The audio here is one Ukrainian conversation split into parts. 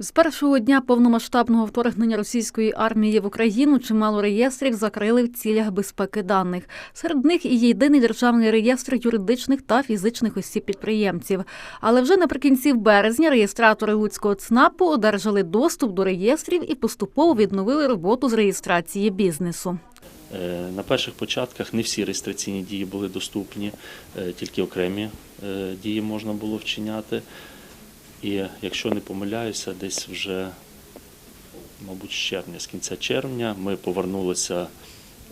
З першого дня повномасштабного вторгнення російської армії в Україну чимало реєстрів закрили в цілях безпеки даних. Серед них і єдиний державний реєстр юридичних та фізичних осіб підприємців. Але вже наприкінці березня реєстратори Луцького ЦНАПу одержали доступ до реєстрів і поступово відновили роботу з реєстрації бізнесу. Е, На перших початках не всі реєстраційні дії були доступні, е, тільки окремі е, дії можна було вчиняти. І якщо не помиляюся, десь вже, мабуть, з червня, з кінця червня, ми повернулися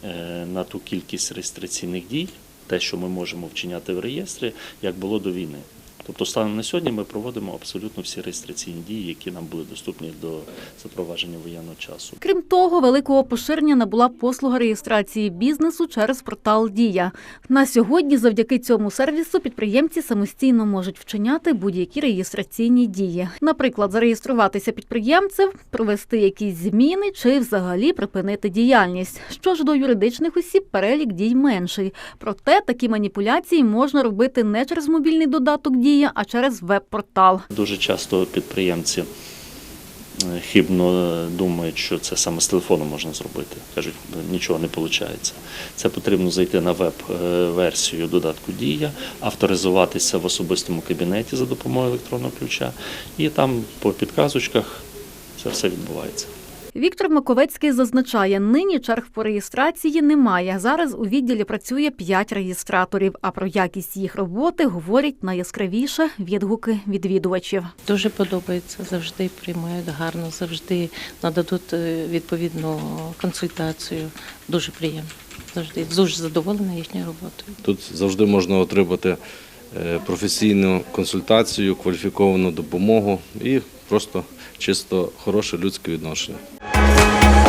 е, на ту кількість реєстраційних дій, те, що ми можемо вчиняти в реєстрі, як було до війни. Тобто, станом на сьогодні ми проводимо абсолютно всі реєстраційні дії, які нам були доступні до запровадження воєнного часу. Крім того, великого поширення набула послуга реєстрації бізнесу через портал Дія. На сьогодні, завдяки цьому сервісу, підприємці самостійно можуть вчиняти будь-які реєстраційні дії. Наприклад, зареєструватися підприємцем, провести якісь зміни чи взагалі припинити діяльність. Що ж до юридичних осіб, перелік дій менший. Проте такі маніпуляції можна робити не через мобільний додаток Дія, а через веб-портал. Дуже часто підприємці е, хибно е, думають, що це саме з телефону можна зробити. Кажуть, нічого не виходить. Це потрібно зайти на веб-версію додатку Дія, авторизуватися в особистому кабінеті за допомогою електронного ключа, і там по підказочках це все відбувається. Віктор Маковецький зазначає, нині черг по реєстрації немає. Зараз у відділі працює п'ять реєстраторів. А про якість їх роботи говорять найяскравіше відгуки відвідувачів. Дуже подобається, завжди приймають гарно, завжди нададуть е, відповідну консультацію. Дуже приємно. Завжди дуже задоволена їхньою роботою. Тут завжди можна отримати е, професійну консультацію, кваліфіковану допомогу і просто чисто хороше людське відношення. Thank you.